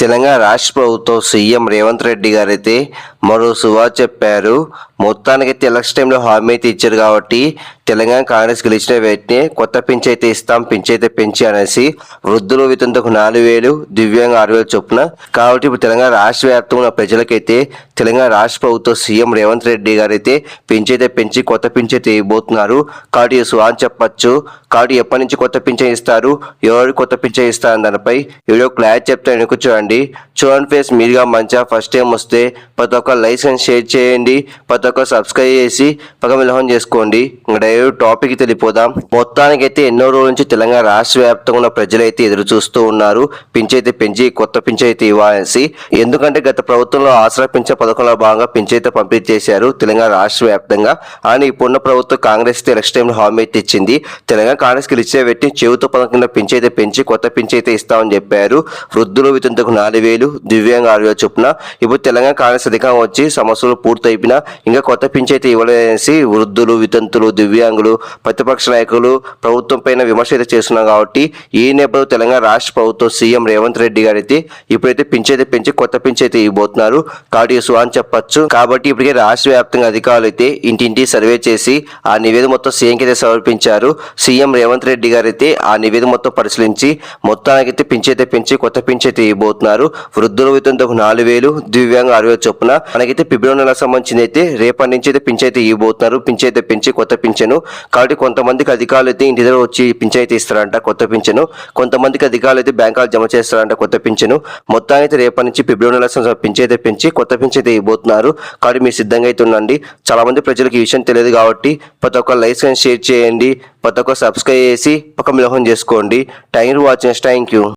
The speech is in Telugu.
తెలంగాణ రాష్ట్ర ప్రభుత్వం సీఎం రేవంత్ రెడ్డి గారైతే మరో సువా చెప్పారు. మొత్తానికైతే ఎలక్షన్ టైంలో హామీ అయితే ఇచ్చారు కాబట్టి తెలంగాణ కాంగ్రెస్ గెలిచిన వెంటనే కొత్త పింఛ అయితే ఇస్తాం పింఛ అయితే పెంచి అనేసి వృద్ధులు వితంతకు నాలుగు వేలు దివ్యాంగ ఆరు వేలు చొప్పున. కాబట్టి ఇప్పుడు తెలంగాణ రాష్ట్ర వ్యాప్తంగా ఉన్న ప్రజలకైతే తెలంగాణ రాష్ట్ర ప్రభుత్వం సీఎం రేవంత్ రెడ్డి గారు అయితే పెంచి కొత్త పింఛ అయితే ఇవ్వబోతున్నారు. కాబట్టి సువా చెప్పచ్చు. కాబట్టి ఎప్పటి నుంచి కొత్త పింఛన్ ఇస్తారు? ఎవరు కొత్త పింఛన్ ఇస్తారు? దానిపై ఎవరో క్లారిటీ చెప్తే వెనుక చూడండి చూడండి ఫేస్ మీరుగా మంచిగా ఫస్ట్ టైం వస్తే ప్రతి ఒక్క లైసెన్స్ షేర్ చేయండి. ప్రతి ఒక్క సబ్స్క్రైబ్ చేసి పక్క మిలహం చేసుకోండి. ఇంకా టాపిక్ తెలిపోదాం మొత్తానికి అయితే ఎన్నో రోజుల నుంచి తెలంగాణ రాష్ట్ర వ్యాప్తంగా ఉన్న ప్రజలైతే ఎదురు చూస్తూ ఉన్నారు. పింఛైతే పెంచి కొత్త పింఛైతే ఇవ్వాలనేసి ఎందుకంటే గత ప్రభుత్వంలో ఆసరా పింఛ పథకంలో భాగంగా పింఛైతే పంపిణీ చేశారు తెలంగాణ రాష్ట్ర వ్యాప్తంగా. అని ఇప్పుడున్న ప్రభుత్వం కాంగ్రెస్ నెక్స్ట్ టైం హామీ అయితే ఇచ్చింది. తెలంగాణ కాంగ్రెస్ గెలిచే పెట్టి చెవితో పథకం కింద పింఛైతే పెంచి కొత్త పింఛైతే ఇస్తామని చెప్పారు. వృద్ధులు వితంతకు నాలుగు వేలు దివ్యాంగ ఆరు వేలు చొప్పున ఇప్పుడు తెలంగాణ కాంగ్రెస్ అధికారం వచ్చి సమస్యలు పూర్తయిపోయినా ఇంకా కొత్త పింఛైతే ఇవ్వలేసి వృద్ధులు వితంతులు దివ్యాంగులు ప్రతిపక్ష నాయకులు ప్రభుత్వం పైన విమర్శ అయితే చేస్తున్నారు కాబట్టి ఈ నేపథ్యంలో తెలంగాణ రాష్ట్ర ప్రభుత్వం సీఎం రేవంత్ రెడ్డి గారైతే ఇప్పుడైతే పింఛైతే పెంచి కొత్త పింఛైతే ఇవ్వబోతున్నారు. కాబట్టి సువా అని చెప్పొచ్చు. కాబట్టి ఇప్పటికే రాష్ట్ర వ్యాప్తంగా అధికారులు అయితే ఇంటింటి సర్వే చేసి ఆ నివేదిక మొత్తం సీఎంకి అయితే సమర్పించారు. సీఎం రేవంత్ రెడ్డి గారు అయితే ఆ నివేదిక మొత్తం పరిశీలించి మొత్తానికైతే పింఛైతే పెంచి కొత్త పింఛైతే ఇవ్వబోతున్నారు. వృద్ధుల వితంతకు నాలుగు వేలు దివ్యాంగ ఆరు వేలు చొప్పున మనకైతే ఫిబ్రవరి నెల సంబంధించింది అయితే రేపటి నుంచి అయితే పింఛైతే ఇవ్వబోతున్నారు. పింఛైతే పెంచి కొత్త పింఛను. కాబట్టి కొంతమందికి అధికారులు అయితే ఇంటి దగ్గర వచ్చి పింఛైతే ఇస్తారంట కొత్త పింఛను. కొంతమందికి అధికారులు అయితే బ్యాంకాలు జమ చేస్తారంట కొత్త పింఛను. మొత్తానికి అయితే రేపటి నుంచి ఫిబ్రవరి నెల సంవత్సరం అయితే పెంచి కొత్త పింఛైతే ఇవ్వబోతున్నారు. కాబట్టి మీరు సిద్ధంగా అయితే ఉండండి. చాలా మంది ప్రజలకు ఈ విషయం తెలియదు కాబట్టి ప్రతి ఒక్క లైసెన్స్ షేర్ చేయండి. ప్రతి ఒక్క సబ్స్క్రైబ్ చేసి ఒక మిలహం చేసుకోండి. Thank you watching. Thank you.